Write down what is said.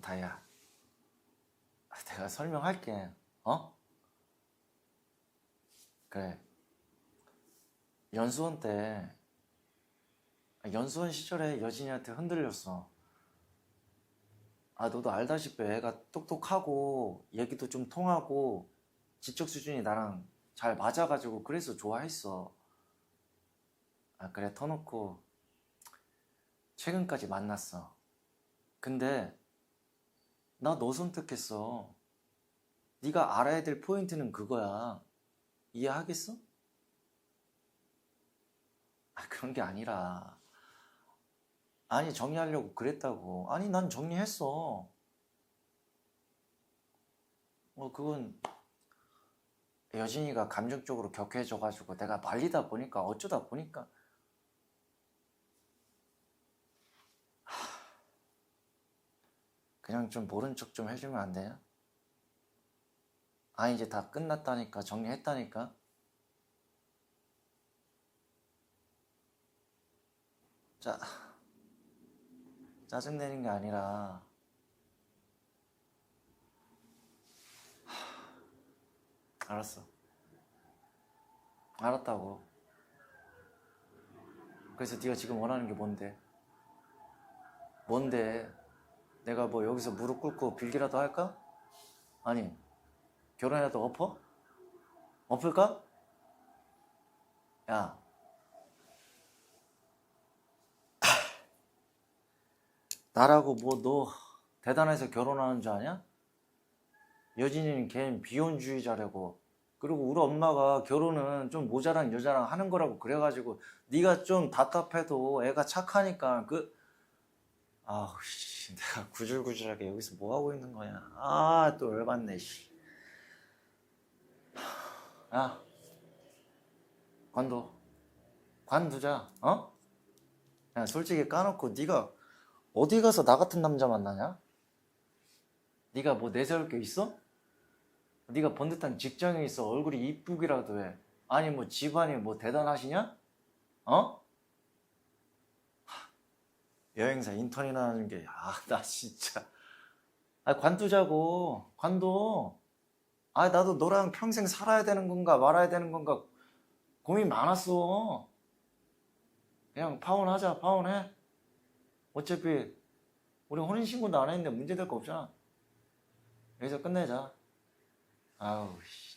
다이야. 아, 내가 설명할게. 어? 그래. 연수원 때 아, 연수원 시절에 여진이한테 흔들렸어. 아, 너도 알다시피 애가 똑똑하고 얘기도 좀 통하고 지적 수준이 나랑 잘 맞아가지고 그래서 좋아했어. 아, 그래, 터놓고 최근까지 만났어. 근데 나 너 선택했어. 네가 알아야 될 포인트는 그거야. 이해하겠어? 아, 그런 게 아니라. 아니, 정리하려고 그랬다고. 아니, 난 정리했어. 어, 그건 여진이가 감정적으로 격해져가지고 내가 말리다 보니까 어쩌다 보니까 그냥 좀 모른 척 좀 해주면 안 돼요? 아, 이제 다 끝났다니까, 정리했다니까. 자, 짜증 내는 게 아니라, 하, 알았어. 알았다고. 그래서 네가 지금 원하는 게 뭔데? 뭔데? 내가 뭐 여기서 무릎 꿇고 빌기라도 할까? 아니, 결혼이라도 엎어? 엎을까? 야. 나라고 뭐 너 대단해서 결혼하는 줄 아냐? 여진이는 걔는 비혼주의자라고 그리고 우리 엄마가 결혼은 좀 모자란 여자랑 하는 거라고 그래가지고 네가 좀 답답해도 애가 착하니까 그 아우 씨 내가 구질구질하게 여기서 뭐 하고 있는 거야 아또 열받네 씨. 야 관둬 관두자 어? 야 솔직히 까놓고 네가 어디 가서 나 같은 남자 만나냐? 네가 뭐 내세울 게 있어? 네가 번듯한 직장에 있어 얼굴이 이쁘기라도 해 아니 뭐 집안이 뭐 대단하시냐? 어? 하, 여행사 인턴이나 하는 게 아 나 진짜. 아 관두자고. 관둬. 아 나도 너랑 평생 살아야 되는 건가 말아야 되는 건가 고민 많았어. 그냥 파혼하자 파혼해. 어차피 우리 혼인신고도 안 했는데 문제될 거 없잖아. 여기서 끝내자. 아우 씨